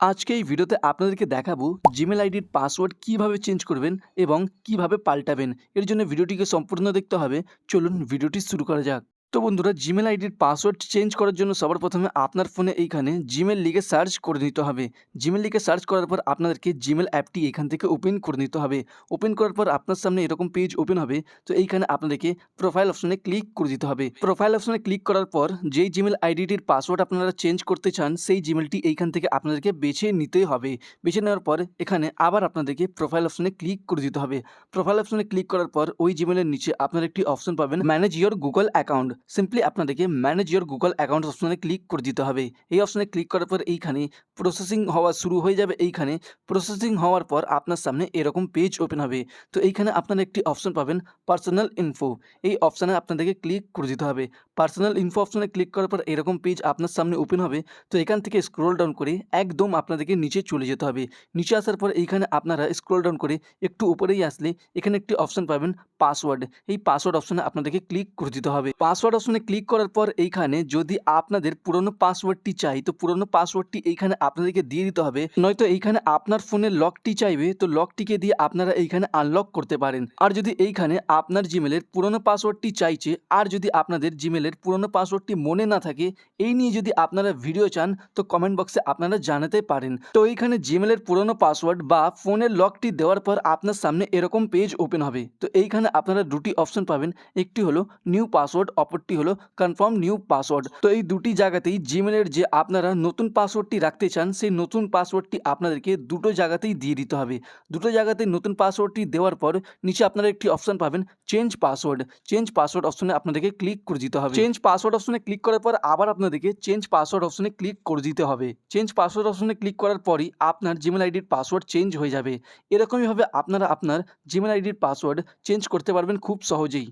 আজকে এই ভিডিওতে আপনাদেরকে দেখাবো জিমেল আইডির পাসওয়ার্ড কীভাবে চেঞ্জ করবেন এবং কীভাবে পাল্টাবেন। এর জন্য ভিডিওটিকে সম্পূর্ণ দেখতে হবে। চলুন ভিডিওটি শুরু করা যাক। তো বন্ধুরা জিমেল আইডির পাসওয়ার্ড চেঞ্জ করার জন্য সবার প্রথমে আপনার ফোনে এইখানে জিমেল লিখে সার্চ করে নিতে হবে। জিমেল লিখে সার্চ করার পর আপনাদেরকে জিমেল অ্যাপটি এখান থেকে ওপেন করে নিতে হবে। ওপেন করার পর আপনার সামনে এরকম পেজ ওপেন হবে, তো এইখানে আপনাদেরকে প্রোফাইল অপশনে ক্লিক করে দিতে হবে। প্রোফাইল অপশনে ক্লিক করার পর যেই জিমেল আইডিটির পাসওয়ার্ড আপনারা চেঞ্জ করতে চান, সেই জিমেলটি এইখান থেকে আপনাদেরকে বেছে নিতে হবে। বেছে নেওয়ার পর এখানে আবার আপনাদেরকে প্রোফাইল অপশনে ক্লিক করে দিতে হবে। প্রোফাইল অপশনে ক্লিক করার পর ওই জিমেলের নিচে আপনার একটি অপশন পাবেন manage your Google account simply আপনাদেরকে ম্যানেজ ইয়োর গুগল অ্যাকাউন্ট অপশনে ক্লিক করে দিতে হবে। এই অপশনে ক্লিক করার পর এইখানে প্রসেসিং হওয়া শুরু হয়ে যাবে। এইখানে প্রসেসিং হওয়ার পর আপনার সামনে এরকম পেজ ওপেন হবে। তো এইখানে আপনারা একটি অপশন পাবেন পার্সোনাল ইনফো এই অপশানে আপনাদেরকে ক্লিক করে দিতে হবে। পার্সোনাল ইনফো অপশনে ক্লিক করার পর এরকম পেজ আপনার সামনে ওপেন হবে। তো এখান থেকে স্ক্রোল ডাউন করে একদম আপনাদেরকে নিচে চলে যেতে হবে। নিচে আসার পর এইখানে আপনারা স্ক্রোল ডাউন করে একটু উপরেই আসলে এখানে একটি অপশন পাবেন পাসওয়ার্ড এই পাসওয়ার্ড অপশনে আপনাদেরকে ক্লিক করে দিতে হবে। পাসওয়ার্ড অপশনে ক্লিক করার পর এইখানে যদি আপনাদের পুরনো পাসওয়ার্ডটি চাই, তো পুরনো পাসওয়ার্ডটি এইখানে আপনাদেরকে দিয়ে দিতে হবে। নয়তো এইখানে আপনার ফোনের লকটি চাইবে, তো লকটিকে দিয়ে আপনারা এইখানে আনলক করতে পারেন। আর যদি এইখানে আপনার জিমেলের পুরনো পাসওয়ার্ডটি চাইছে, আর যদি আপনাদের জিমেলের পুরনো পাসওয়ার্ডটি মনে না থাকে, এই নিয়ে যদি আপনারা ভিডিও চান, তো কমেন্ট বক্সে আপনারা জানাতে পারেন। তো এইখানে জিমেলের পুরনো পাসওয়ার্ড বা ফোনের লকটি দেওয়ার পর আপনার সামনে এরকম পেজ ওপেন হবে। তো এইখানে আপনারা দুটি অপশন পাবেন। একটি হলো নিউ পাসওয়ার্ড অপরটি হলো কনফার্ম নিউ পাসওয়ার্ড তো এই দুটি জায়গাতেই জিমেলের যে আপনারা নতুন পাসওয়ার্ডটি রাখতে চান, সেই নতুন পাসওয়ার্ডটি আপনাদেরকে দুটো জায়গাতেই দিয়ে দিতে হবে। দুটো জায়গাতেই নতুন পাসওয়ার্ডটি দেওয়ার পর নিচে আপনারা একটি অপশন পাবেন চেঞ্জ পাসওয়ার্ড চেঞ্জ পাসওয়ার্ড অপশনে আপনাদেরকে ক্লিক করে দিতে হবে। চেঞ্জ পাসওয়ার্ড অপশনে ক্লিক করার পর আবার আপনাদেরকে চেঞ্জ পাসওয়ার্ড অপশনে ক্লিক করে দিতে হবে। চেঞ্জ পাসওয়ার্ড অপশনে ক্লিক করার পরই আপনার জিমেল আইডির পাসওয়ার্ড চেঞ্জ হয়ে যাবে। এরকমইভাবে আপনারা আপনার জিমেল আইডির পাসওয়ার্ড চেঞ্জ করতে পারবেন খুব সহজেই।